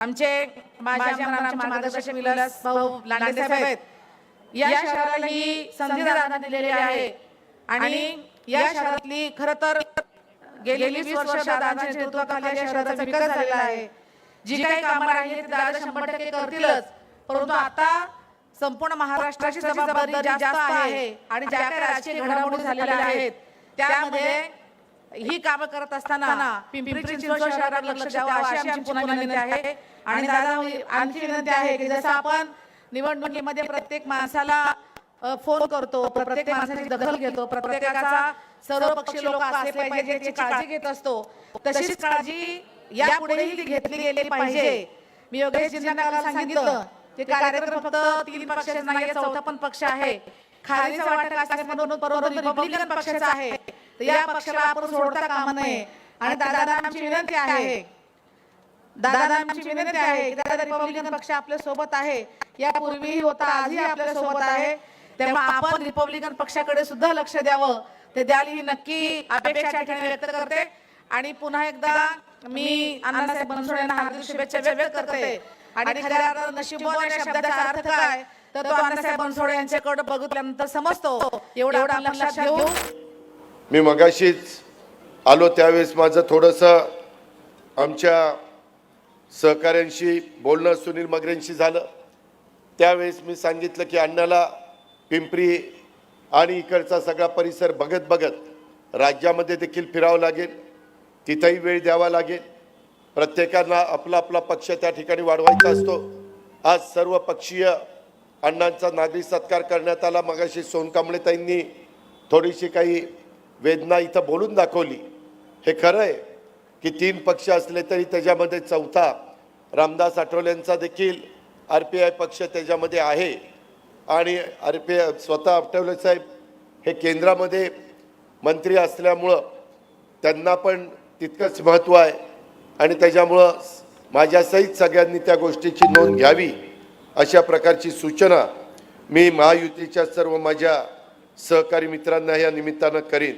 आमचे माझे आमदार, आमचे मार्गदर्शक विलास भाऊ लांडे साहेब आहेत. या शहराला ही संधी दादा दिलेली आहे. आणि या शहरातली खर तर गेली वीस वर्ष दादांच्या नेतृत्वाखाली या शहराचा विकास झालेला आहे. जी काही कामं राहिली ती दादा शंभर टक्के करतीलच. परंतु आता संपूर्ण महाराष्ट्राची जबाबदारी जास्त आहे आणि ज्या काही राजकीय घडामोडी झालेल्या आहेत त्यामध्ये ही कामं करत असताना पिंपरी चिंचवड शहरात लक्ष द्यावं अशी आमची पुन्हा विनंती आहे. आणि दादा आणखी विनंती आहे की जसं आपण निवडणुकीमध्ये प्रत्येक माणसाला फोन करतो. प्रत्येक माणसाची दखल घेतो. प्रत्येकाचा सर्व पक्षी लोक असले पाहिजे याची काळजी घेत असतो. तशीच काळजी यापुढेही घेतली गेली पाहिजे. मी योगेशजींना काल सांगितलं ते कार्यक्रम फक्त तीन पक्षाचे नाही चौथा पण पक्ष आहे. खालीचा म्हणून रिपब्लिकन पक्षाचा आहे तर या पक्षाला आपण सोडता कामा नये. आणि दादा आमची विनंती आहे. दादा आमची विनंती आहे की दादा रिपब्लिकन पक्ष आपल्यासोबत आहे. यापूर्वीही होता आजही आपल्यासोबत आहे. तेव्हा आपण रिपब्लिकन पक्षाकडे सुद्धा लक्ष द्यावं. ते द्याल ही नक्की अपेक्षा ठिकाणी व्यक्त करते. आणि पुन्हा एकदा मी अण्णासाहेब बनसोडे यांना हार्दिक शुभेच्छा व्यक्त करते. आणि खऱ्या अर्थानं नशीबवान या शब्दाचा अर्थ काय? तर तो अण्णासाहेब बनसोडे यांच्याकडे बघितल्यानंतर समजतो. एवढा एवढा लक्षात घेऊ. मी मगाशीच आलो त्यावेळेस माझं थोडंसं आमच्या सहकाऱ्यांशी बोलणं सुनील मगरेंशी झालं. त्यावेळेस मी सांगितलं की अण्णाला पिंपरी आणि इकडचा सगळा परिसर बघत बघत राज्यामध्ये देखील फिरावं लागेल. तिथंही वेळ द्यावा लागेल. प्रत्येकाला आपला आपला पक्ष त्या ठिकाणी वाढवायचा असतो. आज सर्व पक्षीय अण्णांचा नागरिक सत्कार करण्यात आला. मगाशी सोनकांबळेताईंनी थोडीशी काही वेदना इथं बोलून दाखवली. हे खरं आहे की तीन पक्ष असले तरी त्याच्यामध्ये चौथा रामदास आठवलेंचा देखील आर पी आय पक्ष त्याच्यामध्ये आहे. आणि आर पी आय स्वतः आठवले साहेब हे केंद्रामध्ये मंत्री असल्यामुळं त्यांना पण तितकंच महत्त्व आहे. आणि त्याच्यामुळं माझ्यासहित सगळ्यांनी त्या गोष्टीची नोंद घ्यावी अशा प्रकारची सूचना मी महायुतीच्या सर्व माझ्या सहकारी मित्रांना या निमित्तानं करीन.